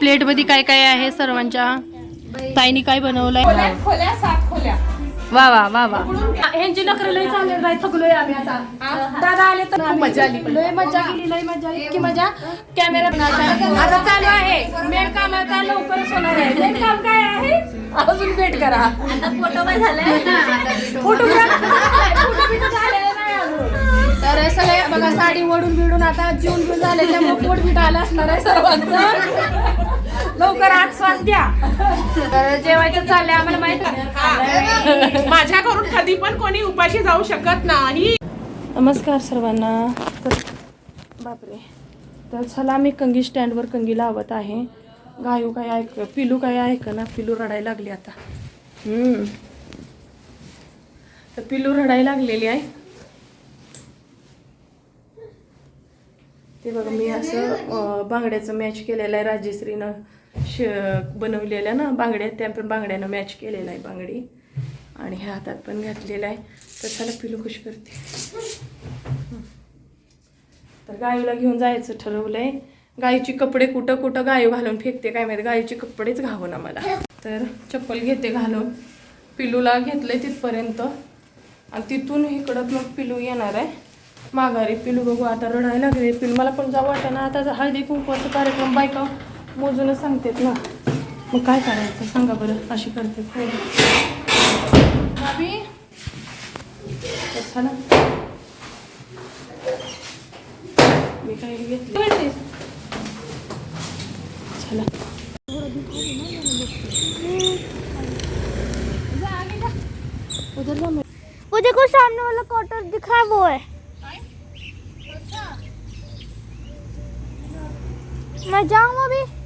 प्लेटमध्ये काय काय आहे सर्वांच्या? ताईनी काय बनवलंय? खोल्या खोल्या सात खोल्या वा वा वा वा. ह्यांची नखरे लय चालेल राय थकलोय आम्ही आता. दादा आले तर खूप मजा आली. लय मजा. केली लय मजा. इतकी मजा. कॅमेरा आता. चालू आहे. मेन काम आता लवकरच होणार आहे. मेन काम काय आहे? अजून भेट करा. फोटो तर सगळे बघा साडी ओढून बिडून आता जून जून झाले त्यामुळे पोट बीट आलं असणार आहे सर्वांचं. लवकर आज श्वास द्या तर जेवायचं चाललंय आम्हाला माहीत आहे. माझ्याकडून कधी पण कोणी उपाशी जाऊ शकत नाही. नमस्कार सर्वांना. तर बापरे. तर चला मी कंगी स्टँडवर कंगी लावत आहे. गायू काय ऐक पिलू काय ऐक ना पिलू रडायला लागली आता. हम्म. तर पिलू रडायला लागलेली आहे. ते बघा मी असं बांगड्याचं मॅच केलेलं आहे राजश्रीनं. श बनवलेल्या ना बांगड्या त्या पण बांगड्यानं मॅच केलेलं आहे बांगडी. आणि ह्या हातात पण घातलेला आहे. तर चला पिलू खुश करते. तर गायूला घेऊन जायचं ठरवलंय. गायीची कपडे कुठं कुठं गायू घालून फेकते काय माहिती? गायीचे कपडेच घावं ना मला. तर चप्पल घेते घालून. पिलूला घेतलंय तिथपर्यंत. आणि तिथून इकडं मग पिलू येणार आहे. माघारी पिलू बघू आता रडायला लागले. पिलू मला पण जाऊ वाटतं ना आता हळदी कुंकवाचा कार्यक्रम बायका मोजूनच सांगतेत ना. मग काय करायचं? सांगा बरं. अशी करते. भाभी. मी घेतले. वो देखो सामने वाला क्वार्टर दिख वो है। मैं जाऊँ अभी?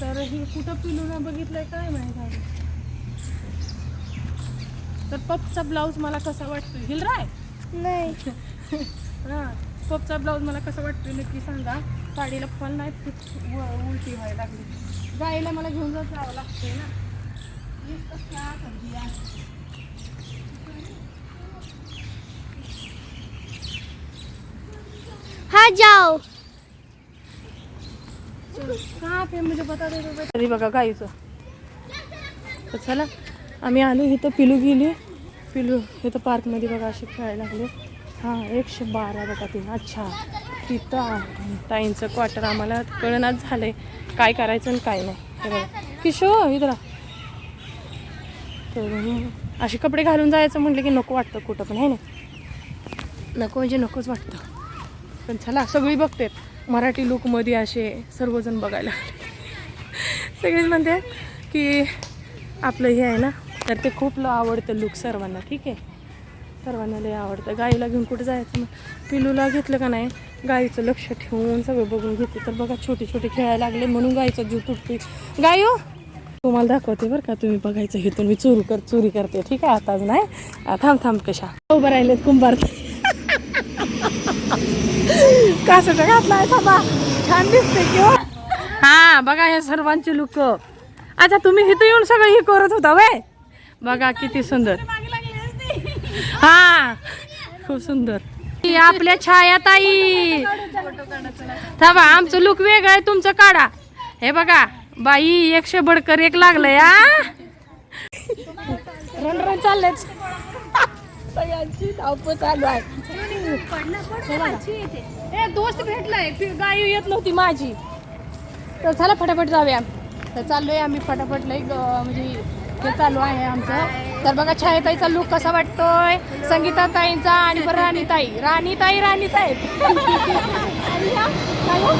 तर हे कुठं पिलू ना बघितलंय काय माहीत आहे? तर पपचा ब्लाऊज मला कसा वाटतो हिलराय नहीं. हां पपचा ब्लाऊज मला कसा वाटतोय नक्की सांगा. साडीला फॉल नाही उलटी व्हायला लागली. गायला मला घेऊन जावं लागतंय ना. नुसतं जाओ। कहाँ पे? मुझे बता दे तरी बघा गाईचं तर चला आम्ही आलो इथं पिलू गेली. पिलू इथं पार्कमध्ये बघा असे खेळायला लागले. हां एकशे बारा बघा तीन. अच्छा. तिथं आहे. ताईंचं क्वार्टर आम्हाला कळनाच आहे काय करायचं आणि काय नाही. हे बघा. किशो इथं तर असे कपडे घालून जायचं म्हटलं की नको वाटतं कुठं पण आहे ना? नको म्हणजे नकोच वाटतं. पण चला सगळी बघतात. मराठी लुकमध्ये असे सर्वजण बघायला सगळेच म्हणते की आपलं हे आहे ना तर ते खूप ल आवडतं लुक सर्वांना ठीक आहे? सर्वांना लय आवडतं. गाईला घेऊन कुठे जायचं मग? पिलूला घेतलं का नाही? गाईचं लक्ष ठेवून सगळं बघून घेते. तर बघा छोटे छोटे खेळायला लागले म्हणून गाईचा जीव तुटते गाई हो तुम्हाला दाखवते बरं का तुम्ही बघायचं हे मी चोरू कर चोरी करते ठीक आहे? आताच नाही थांब थांब कशा? उभं राहिलेत कुंभार. कासट घातलाय थांबा. छान दिसते की हो. हा बघा हे सर्वांचे लुक अच्छा तुम्ही इथं येऊन सगळं हे करत होता वय बघा किती सुंदर. हा खूप सुंदर. आपल्या छाया ताई थांबा आमचं लुक वेगळं आहे तुमचं काढा. हे बघा बाई एकशे बडकर एक लागलं या रन रन चाललेच. सगळ्यांची धावपळ चालू आहे. ए दोस्त भेटलाय. फि- गाई येत नव्हती माझी. तर चला फटाफट जाऊया. तर चाललोय आम्ही फटाफट लई ग- म्हणजे हे चालू आहे आमचं. तर बघा छायाताईचा लुक कसा वाटतोय? संगीता ताईंचा आणि बरं राणीताई राणीताई राणीताई आणि काय हो?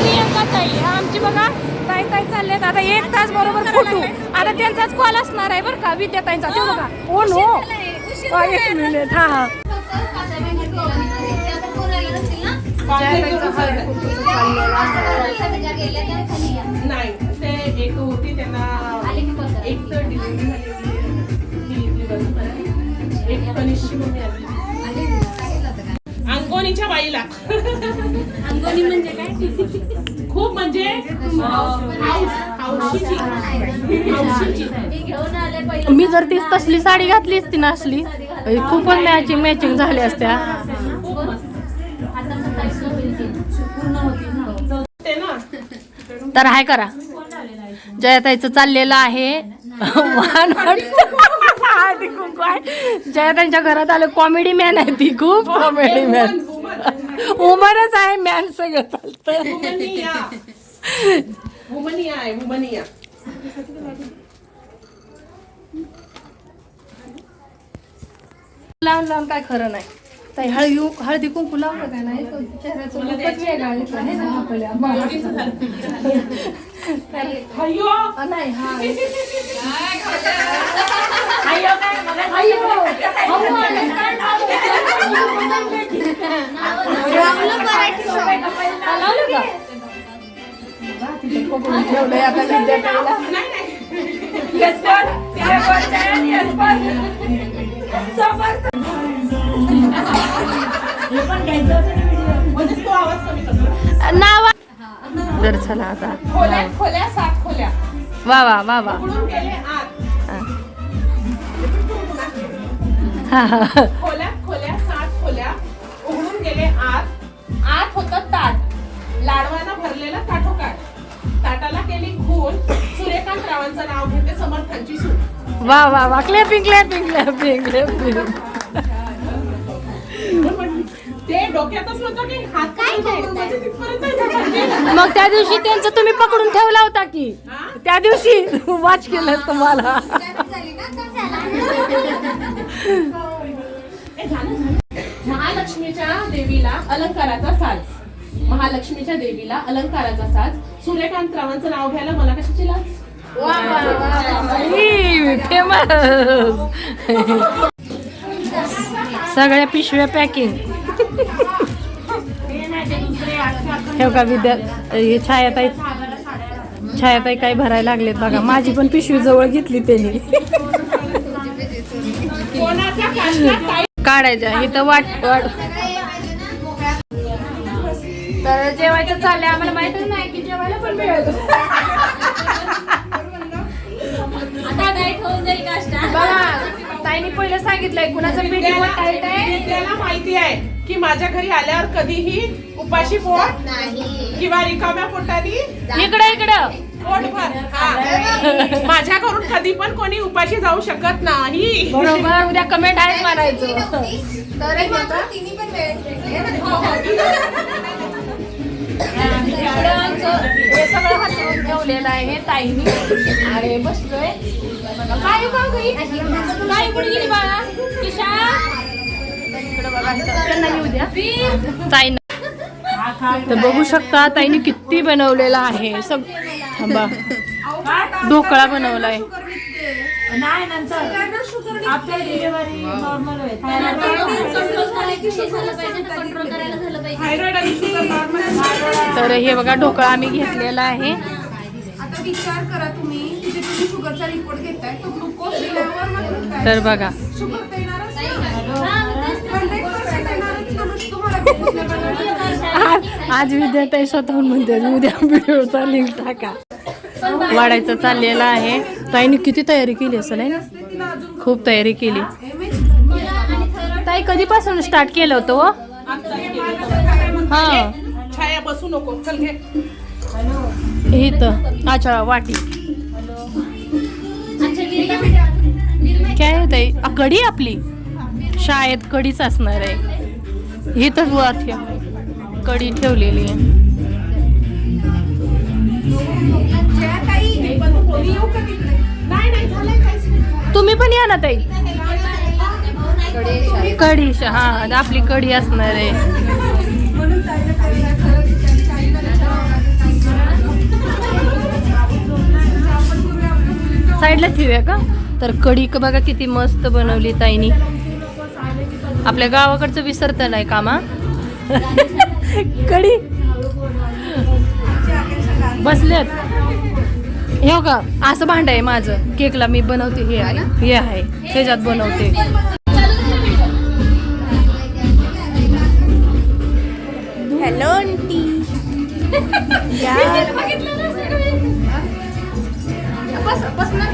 प्रियंका ताई. हा आमची बघा ताई ताई चाललेत आता? एक तास बरोबर फोटो. आता त्यांचाच कॉल असणार आहे बरं का विद्याताईंचा. ते बघा. हो नो. हा, एक मिनिट हा हा. नाही ते एक होती त्यांना एक तर डिलिव्हरी झाली होती. ती दिवसभरात. एक कनिष्ठ म्हणून आली. अंगोनीच्या बाईला. अंगोनी म्हणजे काय? खूप म्हणजे मी जर तीच तसली साडी घातली असती ना असली खूपच मॅचिंग मॅचिंग झाल्या असत्या. तर हाय करा. जयताईचं चाललेलं आहे. जयताईच्या घरात आलं कॉमेडी मॅन आहे ती खूप कॉमेडी मॅन उमरच आहे मॅन सगळं चालतं वुमनिया. वुमनिया आहे वुमनिया. लावून लावून काय खरं नाही. ताई हळदी हळदी कुंकू लावलं काय नाही चेहऱ्याचं वेगळा आहे. ना आपल्या. नाही हा। ठेवलंय आता नाव तर चला आता. खोल्या खोल्या सात खोल्या. वा वा वा वा. खोल्यात खोल्या सात खोल्या. उघडून गेले आत. आत होतं ताट. लाडवानं भरलेलं ताठोकाठ ताटाला केली खून. सूर्यकांत रावांचं नाव घेते समर्थांची सूट वा वा वा. क्लॅपिंग क्लॅपिंग क्लॅपिंग क्लॅपिंग ते डोक्यातच की हात मग त्या दिवशी त्यांचं तुम्ही पकडून ठेवला होता की? त्या दिवशी वाच केलं तुम्हाला. महालक्ष्मीच्या देवीला अलंकाराचा साज. महालक्ष्मीच्या देवीला अलंकाराचा साज. सूर्यकांत रावांचं नाव घ्यायला मला कशाची लाज? फेमस. सगळ्या पिशव्या पॅकिंग. ठेव का विद्या हे छायाताई छायाताई काय भरायला लागलेत बघा. माझी पण पिशवी जवळ घेतली त्यांनी. कोणाच्या काष्टात काय काढायच्या. इथं वाट वाट तर जेवायचं चाललंय. आम्हाला माहितच नाही की जेवायला पण मिळेल बघा ताईने पहिलं सांगितलंय कुणाचं पिठी टाईट आहे विद्याला माहिती आहे. की माझ्या घरी आल्यावर कधीही उपाशी पोट किंवा रिकाम्या पोटाने? इकडं इकडं. पोट भर हा. माझ्या घरून कधी पण कोणी उपाशी जाऊ शकत नाही. बरोबर उद्या कमेंट आहे मारायचं हे सगळं ठेवलेलं आहे ताईनी. अरे बसलोय. काय गई काय गेली बाळा? किशा? ताईनं तर बघू शकता ताईने किती बनवलेला आहे. सग थांबा. ढोकळा बनवलाय. तर हे बघा ढोकळा आम्ही घेतलेला आहे. आता विचार करा तुम्ही की जे तुम्ही शुगरचा रिपोर्ट घेताय तो ग्लुकोज दिल्यावर मग काय? तर बघा शुगर आज विद्यार्थी स्वतःहून म्हणते उद्या व्हिडिओचा लिंक टाका. वाढायचं चाललेलं आहे. ताईने किती तयारी केली असं नाही ना? खूप तयारी केली. ताई कधीपासून स्टार्ट केलं होतं हो? हा. छाया बसू नको चल घे अच्छा वाटी. काय आहे ताई? कढी आपली? शाळेत कढीच असणार आहे. हे तर ठेव कढी ठेवलेली आहे. तुम्ही पण या ना ताई. कढी हा आपली कढी असणार आहे. साईडला ठेवूया का? तर कढी बघा किती मस्त बनवली ताईनी. आपल्या गावाकडचं विसरतं नाही कामा. कढी बसलेत. हे हो का असं भांड आहे माझं. केकला मी बनवते हे आहे. हे आहे. त्याच्यात बनवते. Hello aunty. बस बसणार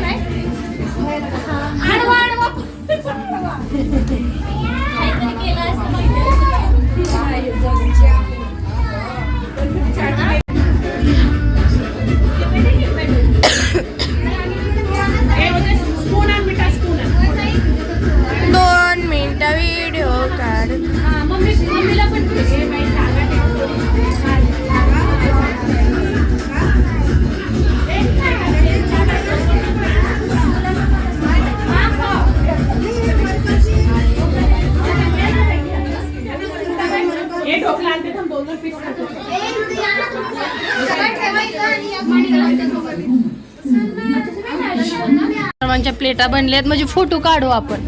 प्लेटा बनल्या आहेत म्हणजे फोटो काढू आपण.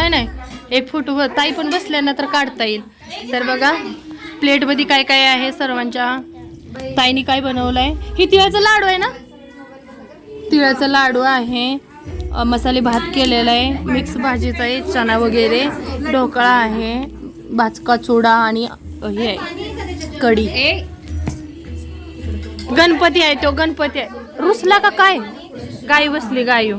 है नाही? एक फोटो ताई पण बसल्या ना तर काढता येईल. तर बघा प्लेटमध्ये काय काय आहे सर्वांच्या? ताईनी काय बनवलंय? ही तिळाचा लाडू आहे ना? तिळाचा लाडू आहे. मसाले भात केलेला आहे. मिक्स भाजीचा आहे चणा वगैरे ढोकळा आहे भाजका चुडा आणि हे आहे कढी. गणपती आहे तो गणपती आहे. रुसला का काय? गाय बसली गायू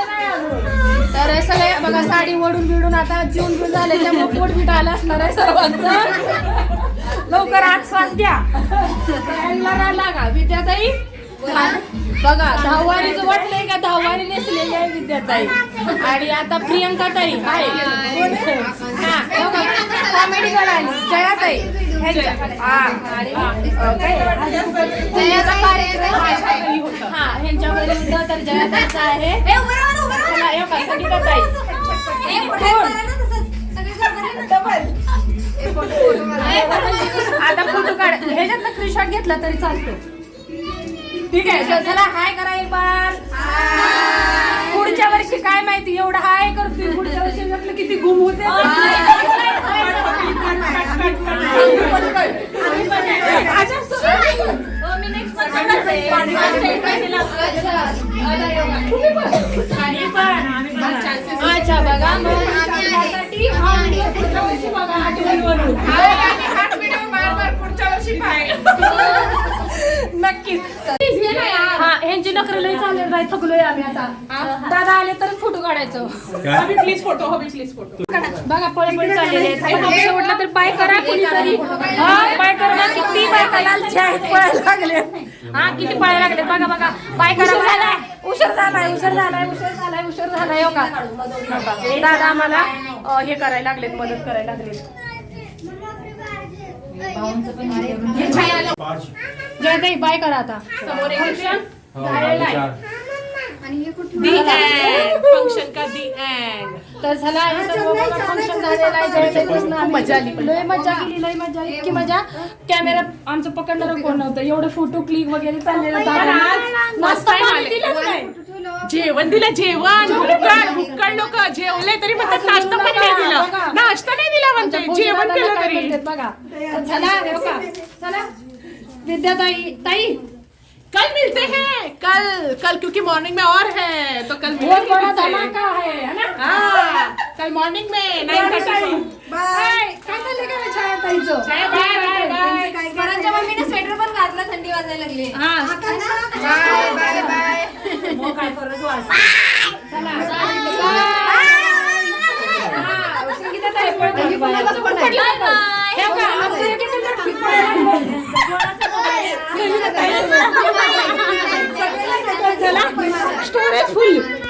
तर सगळे बघा साडी ओढून बिडून आता जीवन बिन झाले त्यामुळे पोट बीट आलं असणार आहे सर्वांचं. लवकर आज श्वास द्या लागा विद्याताई. बघा दहावारीचं वाटलंय का? दहावारी नेसलेली आहे विद्याताई. आणि आता प्रियंका ताई आहे कॉमेडी करायला जयाताई. हा, कार्यक्रम हा ह्यांच्यावर तर जयाताईचा आहे. चला, आता फोटो काढ. ह्याच्यातला स्क्रीनशॉट घेतला तरी चालतो. ठीक आहे चला हाय करा एक बार. पुढच्या वर्षी काय माहिती एवढं हाय करतोय. पुढच्या वर्षी म्हटलं किती गुम होते. अच्छा नक्कीच हा ह्यांची नखरं लई चालेल बाई थकलोय आम्ही आता. दादा आले तर फोटो काढायचं. प्लीज फोटो हवी प्लीज फोटो. बघा पळे पळे चाललेले शेवटला तर पाय करा कोणीतरी. हा पाय करा ना, किती पाय आहेत पळायला लागले हा किती पळायला लागले बघा बघा. पाय करा उशीर झालाय उशीर झालाय उशीर झालाय उशीर झालाय हो का? दादा आम्हाला हे करायला लागलेत मदत करायला लागलेत. जयताई बाय करा आता. समोर झालेलं आहे. दी एंड फंक्शन का दी एंड तर झाला हे सर्व फंक्शन झालेलं आहे मजा आली. पण. लय मजा. केली लय मजा इतकी मजा. कॅमेरा आमचं पकडणारं कोण नव्हतं? एवढं फोटो क्लिक वगैरे चाललेलं time आले. जेवण दिलं जेवण. भुक्कड भुक्कड लोक जेवले तरी म्हणतात नाश्ता पण नाही दिला. नाश्ता नाही दिला म्हणते. जेवण केलं तरी. बघा. तर चला हे चला. विद्याताई ताई. कल मिलते हैं। कल कल क्योंकि मॉर्निंग में और है तो कल बहुत बड़ा धमाका है है ना? हाँ कल मॉर्निंग में नाइन थर्टी बाय काय चाललंय का नाही छायाताईचं? बाय बाय बाय स्वरांच्या मम्मीने स्वेटर पण घातलं थंडी वाजायला लागली. हा. बाय बाय बाय काय परत वाच. चला. हा, संगीताताई पळत पडली. स्टोरेज फुल